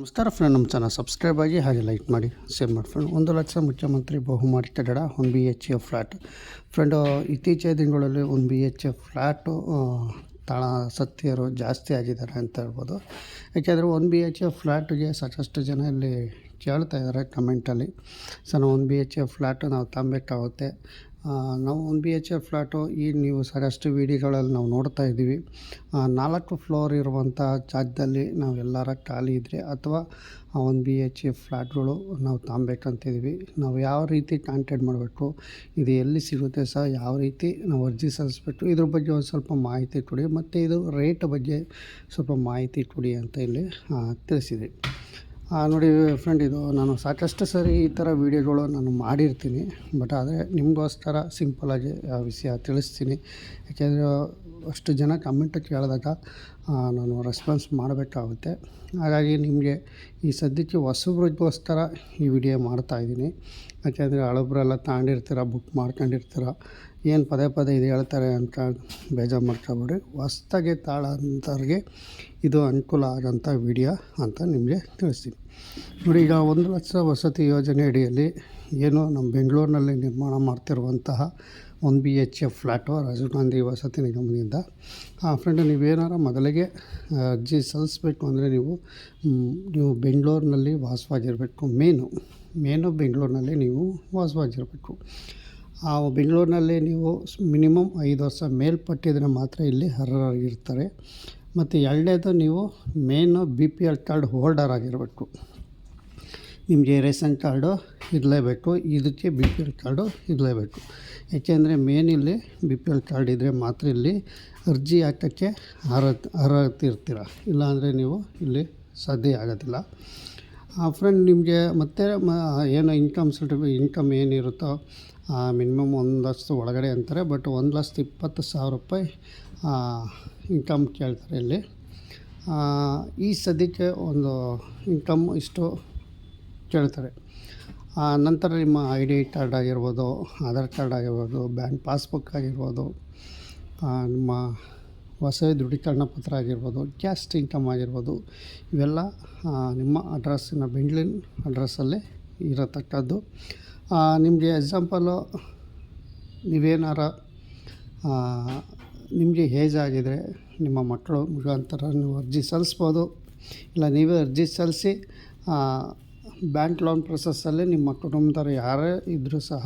ನಮಸ್ಕಾರ ಫ್ರೆಂಡ್ ನಮ್ಮ channel subscribe ಆಗಿ ಹಾಗೆ ಲೈಕ್ ಮಾಡಿ ಶೇರ್ ಮಾಡಿ ಫ್ರೆಂಡ್ ಒಂದು ಲಕ್ಷ ಮುಖ್ಯಮಂತ್ರಿ ಬಹುಮಾಡಿ ಡಡ ಒಂದು B H K flat friend ಇತ್ತೀಚಿನ ದಿನಗಳಲ್ಲಿ ಒಂದು ಬಿ ಎಚ್ ಎ ಫ್ಲ್ಯಾಟು ತಾಳ ಸತ್ಯರು ಜಾಸ್ತಿ ಆಗಿದ್ದಾರೆ ಅಂತ ಹೇಳ್ಬೋದು. ಯಾಕೆಂದರೆ ಒಂದು ಬಿ ಎಚ್ ಎ ಫ್ಲ್ಯಾಟ್ಗೆ ಸಾಕಷ್ಟು ಜನ ಇಲ್ಲಿ ಕೇಳ್ತಾ ಇದ್ದಾರೆ ಕಮೆಂಟಲ್ಲಿ ಸರ್ ನಾವು ಒಂದು ಬಿ ಎಚ್ ಎ ಫ್ಲ್ಯಾಟು ನಾವು ತಗೊಬೇಕಾಗುತ್ತೆ ಆ, ನಾವು one B H K flat ಈ ನೀವು ಸಾಕಷ್ಟು ವಿಡಿಯೋಗಳಲ್ಲಿ ನಾವು ನೋಡ್ತಾ ಇದ್ದೀವಿ. ಆ, ನಾಲ್ಕು ಫ್ಲೋರ್ ಇರುವಂಥ ಜಾಗದಲ್ಲಿ ನಾವು ಎಲ್ಲರ ಖಾಲಿ ಇದ್ದರೆ ಅಥವಾ ಒನ್ ಬಿ ಎಚ್ ಎ ಫ್ಲ್ಯಾಟ್ಗಳು ನಾವು ತಾಂಬೇಕಂತಿದ್ದೀವಿ ನಾವು ಯಾವ ರೀತಿ ಕಾಂಟ್ಯಾಕ್ಟ್ ಮಾಡಬೇಕು ಇದು ಎಲ್ಲಿ ಸಿಗುತ್ತೆ ಸಹ ಯಾವ ರೀತಿ ನಾವು ಅರ್ಜಿ ಸಲ್ಲಿಸ್ಬೇಕು ಇದ್ರ ಬಗ್ಗೆ ಒಂದು ಸ್ವಲ್ಪ ಮಾಹಿತಿ ಕೊಡಿ ಮತ್ತು ಇದು ರೇಟ್ ಬಗ್ಗೆ ಸ್ವಲ್ಪ ಮಾಹಿತಿ ಕೊಡಿ ಅಂತ ಇಲ್ಲಿ ತಿಳಿಸಿದೆ. ಆ, ನೋಡಿ ಫ್ರೆಂಡ್ ಇದು ನಾನು ಸಾಕಷ್ಟು ಸರಿ ಈ ಥರ ವೀಡಿಯೋಗಳು ನಾನು ಮಾಡಿರ್ತೀನಿ ಬಟ್ ಆದರೆ ನಿಮಗೋಸ್ಕರ ಸಿಂಪಲಾಗಿ ಆ ವಿಷಯ ತಿಳಿಸ್ತೀನಿ. ಯಾಕೆಂದರೆ ಅಷ್ಟು ಜನ ಕಮೆಂಟ್ ಕೇಳಿದಾಗ ನಾನು ರೆಸ್ಪಾನ್ಸ್ ಮಾಡಬೇಕಾಗುತ್ತೆ. ಹಾಗಾಗಿ ನಿಮಗೆ ಈ ಸದ್ಯಕ್ಕೆ ಹೊಸಬ್ರಿಗೋಸ್ಕರ ಈ ವಿಡಿಯೋ ಮಾಡ್ತಾಯಿದ್ದೀನಿ ಯಾಕೆಂದರೆ ಹಳಬ್ರೆಲ್ಲ ತಾಂಡಿರ್ತೀರ ಬುಕ್ ಮಾಡ್ಕೊಂಡಿರ್ತೀರ ಏನು ಪದೇ ಪದೇ ಇದು ಹೇಳ್ತಾರೆ ಅಂತ ಬೇಜಾರು ಮಾಡ್ಕೊಬೇಡಿ. ಹೊಸ್ದಾಗಿ ತಾಳಂಥವ್ರಿಗೆ ಇದು ಅನುಕೂಲ ಆಗೋಂಥ ವಿಡಿಯೋ ಅಂತ ನಿಮಗೆ ತಿಳಿಸ್ತೀನಿ. ನೋಡಿ, ಈಗ ಒಂದು ಲಕ್ಷ ವಸತಿ ಯೋಜನೆ ಅಡಿಯಲ್ಲಿ ಏನು ನಮ್ಮ ಬೆಂಗಳೂರಿನಲ್ಲಿ ನಿರ್ಮಾಣ ಮಾಡ್ತಿರುವಂತಹ one B H K flat Rajiv Gandhi ವಸತಿ ನಿಗಮದಿಂದ. ಆ ಫ್ರೆಂಡ್ ನೀವೇನಾರ ಮೊದಲಿಗೆ ಅರ್ಜಿ ಸಲ್ಲಿಸ್ಬೇಕು ಅಂದರೆ ನೀವು ನೀವು ಬೆಂಗಳೂರಿನಲ್ಲಿ ವಾಸವಾಗಿರಬೇಕು. ಮೇನು ಮೇನು ಬೆಂಗಳೂರಿನಲ್ಲಿ ನೀವು ವಾಸವಾಗಿರಬೇಕು. ಆ ಬೆಂಗಳೂರಿನಲ್ಲಿ ನೀವು ಮಿನಿಮಮ್ ಐದು ವರ್ಷ ಮೇಲ್ಪಟ್ಟಿದ್ರೆ ಮಾತ್ರ ಇಲ್ಲಿ ಅರ್ಹರಾಗಿರ್ತಾರೆ. ಮತ್ತು ಎರಡನೇದು ನೀವು main B P L card holder ಆಗಿರಬೇಕು. ನಿಮಗೆ ರೇಷನ್ ಕಾರ್ಡು ಇರಲೇಬೇಕು, ಇದಕ್ಕೆ ಬಿ ಪಿ ಎಲ್ ಕಾರ್ಡು ಇರಲೇಬೇಕು. ಏಕೆಂದರೆ ಮೇನ್ ಇಲ್ಲಿ ಬಿ ಪಿ ಎಲ್ ಕಾರ್ಡ್ ಇದ್ದರೆ ಮಾತ್ರ ಇಲ್ಲಿ ಅರ್ಜಿ ಹಾಕೋಕ್ಕೆ ಅರ್ಹತೆ ಅರ್ಹತೆ ಇರ್ತೀರ. ಇಲ್ಲಾಂದರೆ ನೀವು ಇಲ್ಲಿ ಸಾಧ್ಯ ಆಗೋದಿಲ್ಲ. ಆ ಫ್ರೆಂಡ್ ನಿಮಗೆ ಮತ್ತೆ ಮ, ಏನೋ ಇನ್ಕಮ್ ಸರ್ಟಿಫಿ ಇನ್ಕಮ್ ಏನಿರುತ್ತೋ ಮಿನಿಮಮ್ ಒಂದು ಲಕ್ಷ ಒಳಗಡೆ ಅಂತಾರೆ ಬಟ್ ಒಂದು ಲಕ್ಷದ ಇಪ್ಪತ್ತು ಸಾವಿರ ರೂಪಾಯಿ ಇನ್ಕಮ್ ಕೇಳ್ತಾರೆ ಇಲ್ಲಿ. ಈ ಸದ್ಯಕ್ಕೆ ಒಂದು ಇನ್ಕಮ್ ಇಷ್ಟು ಕೇಳ್ತಾರೆ. ನಂತರ ನಿಮ್ಮ ಐ ಡಿ ಕಾರ್ಡ್ ಆಗಿರ್ಬೋದು, ಆಧಾರ್ ಕಾರ್ಡ್ ಆಗಿರ್ಬೋದು, ಬ್ಯಾಂಕ್ ಪಾಸ್ಬುಕ್ ಆಗಿರ್ಬೋದು ನಿಮ್ಮ ಹೊಸ ದೃಢೀಕರಣ ಪತ್ರ ಆಗಿರ್ಬೋದು ಕ್ಯಾಸ್ಟ್ ಇನ್ಕಮ್ ಆಗಿರ್ಬೋದು, ಇವೆಲ್ಲ ನಿಮ್ಮ ಅಡ್ರೆಸ್ಸಿನ ಬೆಂಗ್ಳಿನ ಅಡ್ರೆಸ್ಸಲ್ಲೇ ಇರತಕ್ಕದ್ದು. ನಿಮಗೆ ಎಕ್ಸಾಂಪಲು ನೀವೇನಾರ ನಿಮಗೆ ಏಜ್ ಆಗಿದ್ದರೆ ನಿಮ್ಮ ಮಕ್ಕಳು ಮುಖಾಂತರ ನೀವು ಅರ್ಜಿ ಸಲ್ಲಿಸ್ಬೋದು. ಇಲ್ಲ ನೀವೇ ಅರ್ಜಿ ಸಲ್ಲಿಸಿ ಬ್ಯಾಂಕ್ ಲೋನ್ ಪ್ರೊಸೆಸ್ಸಲ್ಲಿ ನಿಮ್ಮ ಕುಟುಂಬದವ್ರು ಯಾರೇ ಇದ್ದರೂ ಸಹ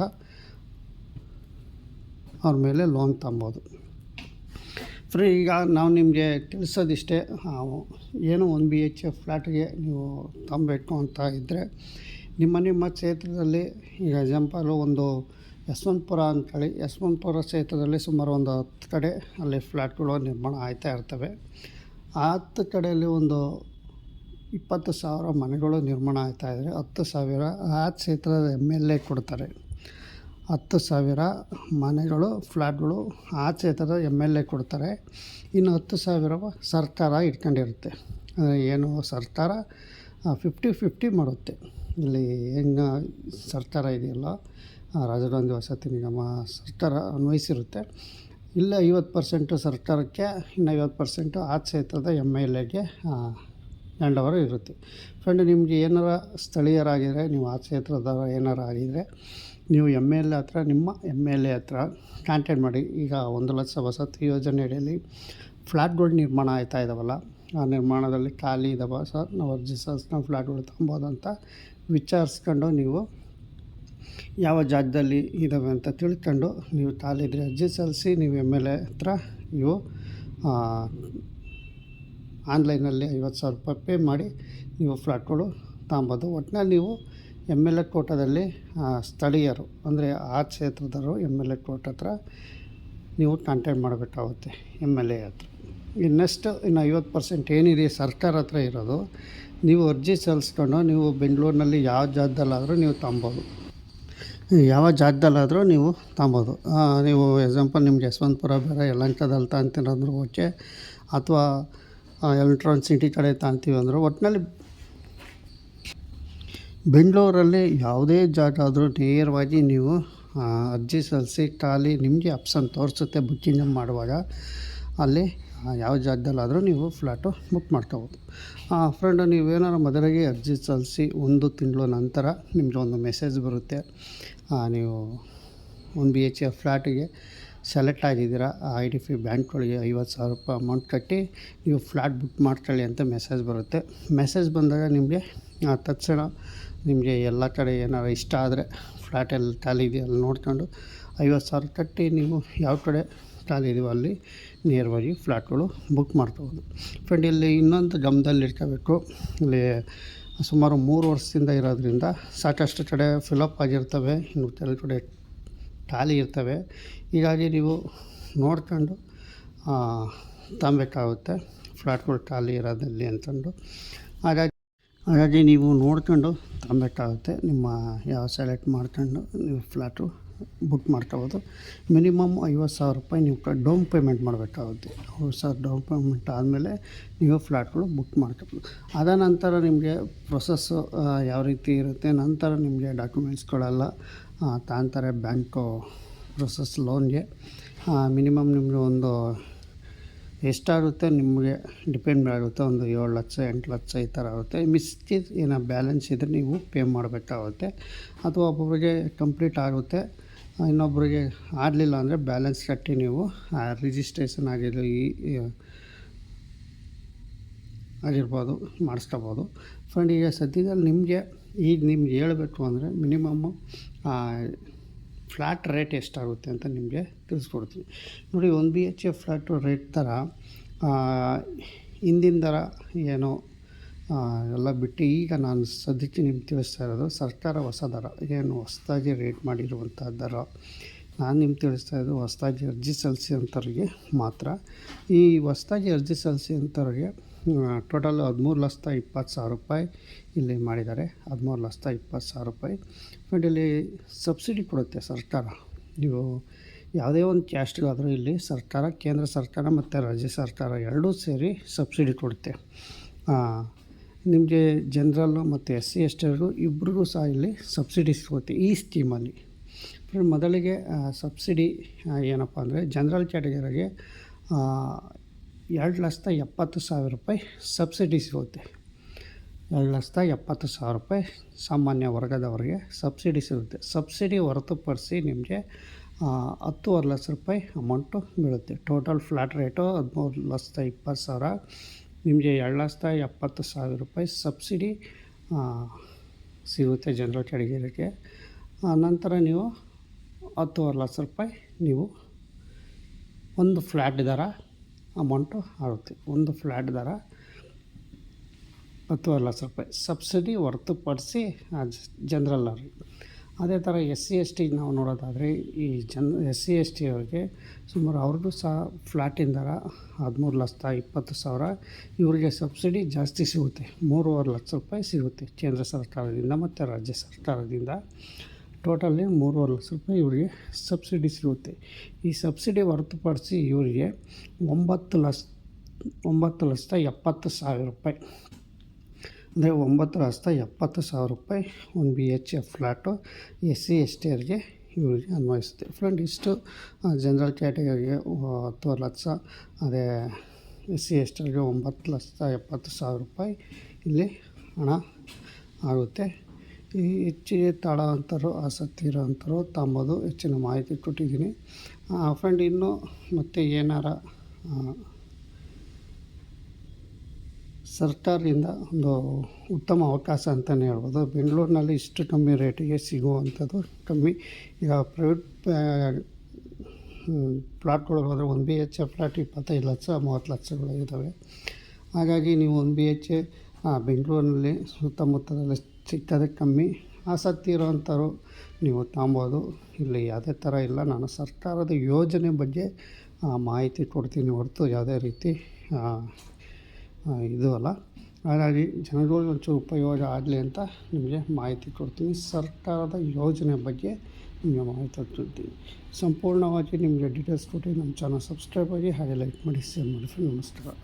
ಅವ್ರ ಮೇಲೆ ಲೋನ್ ತಂಬೋದು ಫ್ರೀ ಈಗ ನಾವು ನಿಮಗೆ ತಿಳಿಸೋದಿಷ್ಟೇ ಏನು ಒಂದು ಬಿ ಎಚ್ ಎಫ್ ಫ್ಲ್ಯಾಟ್ಗೆ ನೀವು ತಗೊಬೇಕು ಅಂತ ಇದ್ದರೆ ನಿಮ್ಮ ನಿಮ್ಮ ಕ್ಷೇತ್ರದಲ್ಲಿ ಈಗ ಎಕ್ಸಾಂಪಲು ಒಂದು ಯಶವಂತಪುರ ಅಂಥೇಳಿ ಯಶವಂತಪುರ ಕ್ಷೇತ್ರದಲ್ಲಿ ಸುಮಾರು ಒಂದು ಹತ್ತು ಕಡೆ ಅಲ್ಲಿ ಫ್ಲ್ಯಾಟ್ಗಳು ನಿರ್ಮಾಣ ಆಯ್ತಾ ಇರ್ತವೆ. ಆ ಹತ್ತು ಕಡೆಯಲ್ಲಿ ಒಂದು ಇಪ್ಪತ್ತು ಸಾವಿರ ಮನೆಗಳು ನಿರ್ಮಾಣ ಆಗ್ತಾ ಇದ್ದರೆ ಹತ್ತು ಸಾವಿರ ಆ ಕ್ಷೇತ್ರದ ಎಂ ಎಲ್ ಎ ಕೊಡ್ತಾರೆ. ಹತ್ತು ಸಾವಿರ ಮನೆಗಳು ಫ್ಲ್ಯಾಟ್ಗಳು ಆ ಕ್ಷೇತ್ರದ ಎಂ ಎಲ್ ಎ ಕೊಡ್ತಾರೆ. ಇನ್ನು ಹತ್ತು ಸಾವಿರ ಸರ್ಕಾರ ಇಟ್ಕೊಂಡಿರುತ್ತೆ. ಏನು ಸರ್ಕಾರ ಫಿಫ್ಟಿ ಫಿಫ್ಟಿ ಮಾಡುತ್ತೆ. ಇಲ್ಲಿ ಹೆಂಗೆ ಸರ್ಕಾರ ಇದೆಯಲ್ಲ ರಾಜೀವ್ ಗಾಂಧಿ ವಸತಿ ನಿಗಮ ಸರ್ಕಾರ ಅನ್ವಯಿಸಿರುತ್ತೆ. ಇಲ್ಲ ಐವತ್ತು ಪರ್ಸೆಂಟು ಸರ್ಕಾರಕ್ಕೆ, ಇನ್ನು ಐವತ್ತು ಪರ್ಸೆಂಟು ಆ ಕ್ಷೇತ್ರದ ಎಂ ಎಲ್ ಎಗೆ ಹ್ಯಾಂಡ್ ಓವರ್ ಇರುತ್ತೆ. ಫ್ರೆಂಡ್ ನಿಮಗೆ ಏನಾರ ಸ್ಥಳೀಯರಾಗಿದ್ದರೆ ನೀವು ಆ ಕ್ಷೇತ್ರದವ ಏನಾರ ಆಗಿದರೆ, ನೀವು ಎಂ ಎಲ್ ಎ ಹತ್ರ, ನಿಮ್ಮ ಎಂ ಎಲ್ ಎ ಹತ್ರ ಕಾಂಟ್ಯಾಕ್ಟ್ ಮಾಡಿ. ಈಗ ಒಂದು ಲಕ್ಷ ವಸತಿ ಯೋಜನೆ ಅಡಿಯಲ್ಲಿ ಫ್ಲ್ಯಾಟ್ಗಳು ನಿರ್ಮಾಣ ಆಯ್ತಾ ಇದ್ದಾವಲ್ಲ ಆ ನಿರ್ಮಾಣದಲ್ಲಿ ಖಾಲಿ ಇದ್ದಾವ ಸರ್? ನಾವು ಅರ್ಜಿ ಸಲ್ಲಿಸಿ ನಾವು ಫ್ಲ್ಯಾಟ್ಗಳು ತೊಗೊಬೋದು ವಿಚಾರಿಸ್ಕೊಂಡು ನೀವು ಯಾವ ಜಾಗದಲ್ಲಿ ಇದ್ದಾವೆ ಅಂತ ತಿಳ್ಕೊಂಡು ನೀವು ತಾಲಿದ್ರೆ ಅರ್ಜಿ ಸಲ್ಲಿಸಿ ನೀವು ಎಂ ಎಲ್ ಎ ಹತ್ರ ನೀವು ಆನ್ಲೈನಲ್ಲಿ ಐವತ್ತು ಸಾವಿರ ರೂಪಾಯಿ ಪೇ ಮಾಡಿ ನೀವು ಫ್ಲಾಟ್ಗಳು ತಾಂಬೋದು. ಒಟ್ಟಿನಲ್ಲಿ ನೀವು ಎಂ ಎಲ್ ಎ ಕೋಟದಲ್ಲಿ ಸ್ಥಳೀಯರು, ಅಂದರೆ ಆ ಕ್ಷೇತ್ರದವರು ಎಂ ಎಲ್ ಎ ಕೋಟ್ ಹತ್ರ ನೀವು ಕಾಂಟ್ಯಾಕ್ಟ್ ಮಾಡಬೇಕಾಗುತ್ತೆ ಎಂ ಎಲ್ ಎ ಹತ್ರ. ಇನ್ನೆಷ್ಟು ಇನ್ನು ಐವತ್ತು ಪರ್ಸೆಂಟ್ ಏನಿದೆ ಸರ್ಕಾರ ಹತ್ರ ಇರೋದು ನೀವು ಅರ್ಜಿ ಸಲ್ಲಿಸ್ಕೊಂಡು ನೀವು ಬೆಂಗಳೂರಿನಲ್ಲಿ ಯಾವ ಜಾಗದಲ್ಲಾದರೂ ನೀವು ತಗೊಬೋದು ಯಾವ ಜಾಗದಲ್ಲಾದರೂ ನೀವು ತಗೊಬೋದು ನೀವು ಎಕ್ಸಾಂಪಲ್ ನಿಮ್ಗೆ ಯಶವಂತಪುರ ಬೇರೆ ಯಲಂಕದಲ್ಲಿ ತಗೊಂತೀರಂದ್ರೂ ಓಕೆ, ಅಥವಾ ಎಲೆಕ್ಟ್ರಾನ್ ಸಿಟಿ ಕಡೆ ತಾಂತೀವಿ ಅಂದರು ಒಟ್ಟಿನಲ್ಲಿ ಬೆಂಗಳೂರಲ್ಲಿ ಯಾವುದೇ ಜಾಗ ಆದರೂ ನೇರವಾಗಿ ನೀವು ಅರ್ಜಿ ಸಲ್ಲಿಸಿ ಖಾಲಿ ನಿಮಗೆ ಆಪ್ಷನ್ ತೋರಿಸುತ್ತೆ ಬುಕ್ಕಿಂಗ್ ಮಾಡುವಾಗ. ಅಲ್ಲಿ ಯಾವ ಜಾಗದಲ್ಲಾದರೂ ನೀವು ಫ್ಲ್ಯಾಟು ಬುಕ್ ಮಾಡ್ಕೋಬೋದು. ಫ್ರೆಂಡ್ ನೀವೇನಾರು ಮೊದಲಿಗೆ ಅರ್ಜಿ ಸಲ್ಲಿಸಿ ಒಂದು ತಿಂಗಳ ನಂತರ ನಿಮಗೆ ಒಂದು ಮೆಸೇಜ್ ಬರುತ್ತೆ. ಆ, ನೀವು ಒಂದು ಬಿ ಎಚ್ ಎಫ್ ಫ್ಲ್ಯಾಟಿಗೆ ಸೆಲೆಕ್ಟ್ ಆಗಿದ್ದೀರಾ ಐ ಡಿ ಫಿ ಬ್ಯಾಂಕ್ಗಳಿಗೆ ಐವತ್ತು ಸಾವಿರ ರೂಪಾಯಿ ಅಮೌಂಟ್ ಕಟ್ಟಿ ನೀವು ಫ್ಲ್ಯಾಟ್ ಬುಕ್ ಮಾಡ್ಕೊಳ್ಳಿ ಅಂತ ಮೆಸೇಜ್ ಬರುತ್ತೆ. ಮೆಸೇಜ್ ಬಂದಾಗ ನಿಮಗೆ ಆ, ತಕ್ಷಣ ನಿಮಗೆ ಎಲ್ಲ ಕಡೆ ಏನಾರು ಇಷ್ಟ ಆದರೆ ಫ್ಲ್ಯಾಟ್ ಎಲ್ಲಿ ಖಾಲಿ ಇದೆಯಾ ಅಲ್ಲಿ ನೋಡ್ಕೊಂಡು ಐವತ್ತು ಸಾವಿರ ಕಟ್ಟಿ ನೀವು ಯಾವ ಕಡೆ ಖಾಲಿ ಇದೆಯೋ ಅಲ್ಲಿ ನೇರವಾಗಿ ಫ್ಲ್ಯಾಟ್ಗಳು ಬುಕ್ ಮಾಡ್ಕೋಬೋದು ಫ್ರೆಂಡ್ ಇಲ್ಲಿ ಇನ್ನೊಂದು ಗಮನದಲ್ಲಿ ಇಟ್ಕೋಬೇಕು. ಇಲ್ಲಿ ಸುಮಾರು ಮೂರು ವರ್ಷದಿಂದ ಇರೋದ್ರಿಂದ ಸಾಕಷ್ಟು ಕಡೆ ಫಿಲಪ್ ಆಗಿರ್ತವೆ. ಇನ್ನು ಕೆಲವು ಕಡೆ ಖಾಲಿ ಇರ್ತವೆ. ಹೀಗಾಗಿ ನೀವು ನೋಡ್ಕೊಂಡು ತಂಬೇಕಾಗುತ್ತೆ ಫ್ಲ್ಯಾಟ್ಗಳು ಖಾಲಿ ಇರೋದಲ್ಲಿ ಅಂತಂದು. ಹಾಗಾಗಿ ಹಾಗಾಗಿ ನೀವು ನೋಡ್ಕೊಂಡು ತಂಬೇಕಾಗುತ್ತೆ ನಿಮ್ಮ ಯಾವ ಸೆಲೆಕ್ಟ್ ಮಾಡ್ಕೊಂಡು ನೀವು ಫ್ಲ್ಯಾಟು ಬುಕ್ ಮಾಡ್ಕೋಬೋದು ಮಿನಿಮಮ್ ಐವತ್ತು ಸಾವಿರ ರೂಪಾಯಿ ನೀವು ಡೌನ್ ಪೇಮೆಂಟ್ ಮಾಡಬೇಕಾಗುತ್ತೆ. ಐವತ್ತು ಸಾವಿರ ಡೌನ್ ಪೇಮೆಂಟ್ ಆದಮೇಲೆ ನೀವು ಫ್ಲ್ಯಾಟ್ಗಳು ಬುಕ್ ಮಾಡ್ಕೋಬೋದು. ಅದ ನಂತರ ನಿಮಗೆ ಪ್ರೊಸೆಸ್ಸು ಯಾವ ರೀತಿ ಇರುತ್ತೆ, ನಂತರ ನಿಮಗೆ ಡಾಕ್ಯುಮೆಂಟ್ಸ್ಗಳೆಲ್ಲ ತಾಂತಾರೆ ಬ್ಯಾಂಕು ಪ್ರೊಸೆಸ್ ಲೋನ್ಗೆ. ಮಿನಿಮಮ್ ನಿಮಗೆ ಒಂದು ಎಷ್ಟಾಗುತ್ತೆ, ನಿಮಗೆ ಡಿಪೆಂಡ್ ಆಗುತ್ತೆ, ಒಂದು ಏಳು ಲಕ್ಷ, ಎಂಟು ಲಕ್ಷ ಈ ಥರ ಆಗುತ್ತೆ. ಮಿಸ್ಟೇಕ್ ಏನೋ ಬ್ಯಾಲೆನ್ಸ್ ಇದ್ದರೆ ನೀವು ಪೇ ಮಾಡಬೇಕಾಗುತ್ತೆ. ಅಥವಾ ಒಬ್ಬೊಬ್ಬರಿಗೆ ಕಂಪ್ಲೀಟ್ ಆಗುತ್ತೆ. ಇನ್ನೊಬ್ಬರಿಗೆ ಆಗಲಿಲ್ಲ ಅಂದರೆ ಬ್ಯಾಲೆನ್ಸ್ ಕಟ್ಟಿ ನೀವು ರಿಜಿಸ್ಟ್ರೇಷನ್ ಆಗಿರಲಿ, ಈ ಆಗಿರ್ಬೋದು, ಮಾಡಿಸ್ಕೋಬೋದು. ಫ್ರೆಂಡ್ ಈಗ ಸದ್ಯದಲ್ಲಿ ನಿಮಗೆ, ಈಗ ನಿಮ್ಗೆ ಹೇಳಬೇಕು ಅಂದರೆ ಮಿನಿಮಮ್ಮು ಫ್ಲ್ಯಾಟ್ ರೇಟ್ ಎಷ್ಟಾಗುತ್ತೆ ಅಂತ ನಿಮಗೆ ತಿಳಿಸ್ಕೊಡ್ತೀನಿ. ನೋಡಿ, ಒಂದು B H K flat rate ಥರ ಹಿಂದಿನ ಥರ ಏನೋ ಎಲ್ಲ ಬಿಟ್ಟು ಈಗ ನಾನು ಸದ್ಯಕ್ಕೆ ನಿಮ್ಗೆ ತಿಳಿಸ್ತಾ ಇರೋದು ಸರ್ಕಾರ ಹೊಸ ದರ, ಏನು ಹೊಸದಾಗಿ ರೇಟ್ ಮಾಡಿರುವಂಥ ದರ. ನಾನು ನಿಮ್ಗೆ ತಿಳಿಸ್ತಾ ಇರೋದು ಹೊಸದಾಗಿ ಅರ್ಜಿ ಸಲ್ಲಿಸಿದಂಥವ್ರಿಗೆ ಮಾತ್ರ. ಈ ಹೊಸದಾಗಿ ಅರ್ಜಿ ಸಲ್ಲಿಸಿದಂಥವ್ರಿಗೆ ಟೋಟಲ್ ಹದಿಮೂರು ಲಕ್ಷದ ಇಪ್ಪತ್ತು ಸಾವಿರ ರೂಪಾಯಿ ಇಲ್ಲಿ ಮಾಡಿದ್ದಾರೆ. ಹದಿಮೂರು ಲಕ್ಷದ ಇಪ್ಪತ್ತು ಸಾವಿರ ರೂಪಾಯಿ. ಬಟ್ ಇಲ್ಲಿ ಸಬ್ಸಿಡಿ ಕೊಡುತ್ತೆ ಸರ್ಕಾರ. ನೀವು ಯಾವುದೇ ಒಂದು ಕ್ಯಾಸ್ಟ್ಗಾದರೂ ಇಲ್ಲಿ ಸರ್ಕಾರ, ಕೇಂದ್ರ ಸರ್ಕಾರ ಮತ್ತು ರಾಜ್ಯ ಸರ್ಕಾರ ಎರಡೂ ಸೇರಿ ಸಬ್ಸಿಡಿ ಕೊಡುತ್ತೆ. ನಿಮಗೆ ಜನರಲ್ಲು ಮತ್ತು ಎಸ್ ಸಿ ಎಸ್ ಟಿಯವರು ಇಬ್ಬರಿಗೂ ಸಹ ಇಲ್ಲಿ ಸಬ್ಸಿಡಿ ಸಿಗುತ್ತೆ ಈ ಸ್ಕೀಮಲ್ಲಿ. ಮೊದಲಿಗೆ ಸಬ್ಸಿಡಿ ಏನಪ್ಪ ಅಂದರೆ ಜನರಲ್ ಕ್ಯಾಟಗರಿಗೆ ಎರಡು ಲಕ್ಷದ ಎಪ್ಪತ್ತು ಸಾವಿರ ರೂಪಾಯಿ ಸಬ್ಸಿಡಿ ಸಿಗುತ್ತೆ. ಎರಡು ಲಕ್ಷದ ಎಪ್ಪತ್ತು ಸಾವಿರ ರೂಪಾಯಿ ಸಾಮಾನ್ಯ ವರ್ಗದವರಿಗೆ ಸಬ್ಸಿಡಿ ಸಿಗುತ್ತೆ. ಸಬ್ಸಿಡಿ ಹೊರತುಪಡಿಸಿ ನಿಮಗೆ ಹತ್ತುವರೆ ಲಕ್ಷ ರೂಪಾಯಿ ಅಮೌಂಟು ಬೀಳುತ್ತೆ. ಟೋಟಲ್ ಫ್ಲ್ಯಾಟ್ ರೇಟು ಹದಿಮೂರು ಲಕ್ಷದ ಇಪ್ಪತ್ತು ಸಾವಿರ. ನಿಮಗೆ ಎರಡು ಲಕ್ಷದ ಎಪ್ಪತ್ತು ಸಾವಿರ ರೂಪಾಯಿ ಸಬ್ಸಿಡಿ ಸಿಗುತ್ತೆ ಜನರಲ್ ಕ್ಯಾಟಗರಿಗೆ ನಂತರ ನೀವು ಹತ್ತುವರೆ ಲಕ್ಷ ರೂಪಾಯಿ ನೀವು ಒಂದು ಫ್ಲ್ಯಾಟ್ ದರ ಅಮೌಂಟು ಆಗುತ್ತೆ. ಒಂದು ಫ್ಲ್ಯಾಟ್ ದರ ಹತ್ತುವರೆ ಲಕ್ಷ ರೂಪಾಯಿ. ಸಬ್ಸಿಡಿ ಹೊರತುಪಡಿಸಿ ಜನರಲ್ ಅವ್ರಿಗೆ ಅದೇ ಥರ ಎಸ್ ಸಿ ಎಸ್ ಟಿ ನಾವು ನೋಡೋದಾದರೆ ಈ ಜನ ಎಸ್ ಸಿ ಎಸ್ ಟಿ ಅವ್ರಿಗೆ ಸುಮಾರು ಅವ್ರದ್ದು ಸಹ ಫ್ಲ್ಯಾಟಿನ ದರ ಹದಿಮೂರು ಲಕ್ಷದ ಇಪ್ಪತ್ತು ಸಾವಿರ ಇವರಿಗೆ ಸಬ್ಸಿಡಿ ಜಾಸ್ತಿ ಸಿಗುತ್ತೆ. ಮೂರುವರೆ ಲಕ್ಷ ರೂಪಾಯಿ ಸಿಗುತ್ತೆ ಕೇಂದ್ರ ಸರ್ಕಾರದಿಂದ ಮತ್ತು ರಾಜ್ಯ ಸರ್ಕಾರದಿಂದ. ಟೋಟಲಿ ಮೂರುವರೆ ಲಕ್ಷ ರೂಪಾಯಿ ಇವರಿಗೆ ಸಬ್ಸಿಡಿ ಸಿಗುತ್ತೆ. ಈ ಸಬ್ಸಿಡಿ ಹೊರತುಪಡಿಸಿ ಇವರಿಗೆ ಒಂಬತ್ತು ಲಕ್ಷ, ಒಂಬತ್ತು ಲಕ್ಷದ ಎಪ್ಪತ್ತು ಸಾವಿರ ರೂಪಾಯಿ ಅಂದರೆ ಒಂಬತ್ತು ಹಸ್ತ ಎಪ್ಪತ್ತು ಸಾವಿರ ರೂಪಾಯಿ ಒಂದು B H K flat S C S T ಅವರಿಗೆ ಇವರಿಗೆ ಅನ್ವಯಿಸುತ್ತೆ ಫ್ರೆಂಡ್, ಇಷ್ಟು ಜನರಲ್ ಕ್ಯಾಟಗರಿಗೆ ಹತ್ತುವರೆ ಲಕ್ಷ, ಅದೇ ಎಸ್ ಸಿ ಎಸ್ ಟಿಗೆ ಒಂಬತ್ತು ಲಕ್ಷದ ಎಪ್ಪತ್ತು ಸಾವಿರ ರೂಪಾಯಿ ಇಲ್ಲಿ ಹಣ ಆಗುತ್ತೆ. ಈ ಹೆಚ್ಚಿಗೆ ತಡ ಅಂತರು ಆಸಕ್ತಿ ಇರೋ ಅಂತಾರೋ ತಮ್ಮದು ಹೆಚ್ಚಿನ ಮಾಹಿತಿ ಕೊಟ್ಟಿದ್ದೀನಿ. ಫ್ರೆಂಡ್, ಇನ್ನೂ ಮತ್ತೆ ಏನಾರ ಸರ್ಕಾರದಿಂದ ಒಂದು ಉತ್ತಮ ಅವಕಾಶ ಅಂತಲೇ ಹೇಳ್ಬೋದು. ಬೆಂಗಳೂರಿನಲ್ಲಿ ಇಷ್ಟು ಕಮ್ಮಿ ರೇಟಿಗೆ ಸಿಗುವಂಥದ್ದು ಕಮ್ಮಿ. ಈಗ ಪ್ರೈವೇಟ್ ಪ್ಲಾಟ್ಗಳಿಗೆ ಹೋದರೆ ಒಂದು ಬಿ ಎಚ್ ಎ ಫ್ಲಾಟ್ ಇಪ್ಪತ್ತೈದು ಲಕ್ಷ, ಮೂವತ್ತು ಲಕ್ಷಗಳು ಇದ್ದಾವೆ. ಹಾಗಾಗಿ ನೀವು ಒಂದು ಬಿ ಎಚ್ ಎ ಬೆಂಗಳೂರಿನಲ್ಲಿ ಸುತ್ತಮುತ್ತದಲ್ಲಿ ಸಿಕ್ಕದೆ ಕಮ್ಮಿ. ಆಸಕ್ತಿ ಇರೋವಂಥವ್ರು ನೀವು ತಾಂಬೋದು. ಇಲ್ಲಿ ಯಾವುದೇ ಥರ ಇಲ್ಲ. ನಾನು ಸರ್ಕಾರದ ಯೋಜನೆ ಬಗ್ಗೆ ಮಾಹಿತಿ ಕೊಡ್ತೀನಿ ಹೊರತು ಯಾವುದೇ ರೀತಿ ಇದು ಅಲ್ಲ. ಹಾಗಾಗಿ ಜನಗಳಿಗೆ ಒಂಚೂರು ಉಪಯೋಗ ಆಗಲಿ ಅಂತ ನಿಮಗೆ ಮಾಹಿತಿ ಕೊಡ್ತೀನಿ. ಸರ್ಕಾರದ ಯೋಜನೆ ಬಗ್ಗೆ ನಿಮಗೆ ಮಾಹಿತಿ ಕೊಡ್ತೀನಿ. ಸಂಪೂರ್ಣವಾಗಿ ನಿಮಗೆ ಡೀಟೇಲ್ಸ್ ಕೊಟ್ಟು ನಮ್ಮ ಚಾನಲ್ ಸಬ್ಸ್ಕ್ರೈಬ್ ಆಗಿ ಹಾಗೆ ಲೈಕ್ ಮಾಡಿ ಶೇರ್ ಮಾಡಿ. ನಮಸ್ಕಾರ.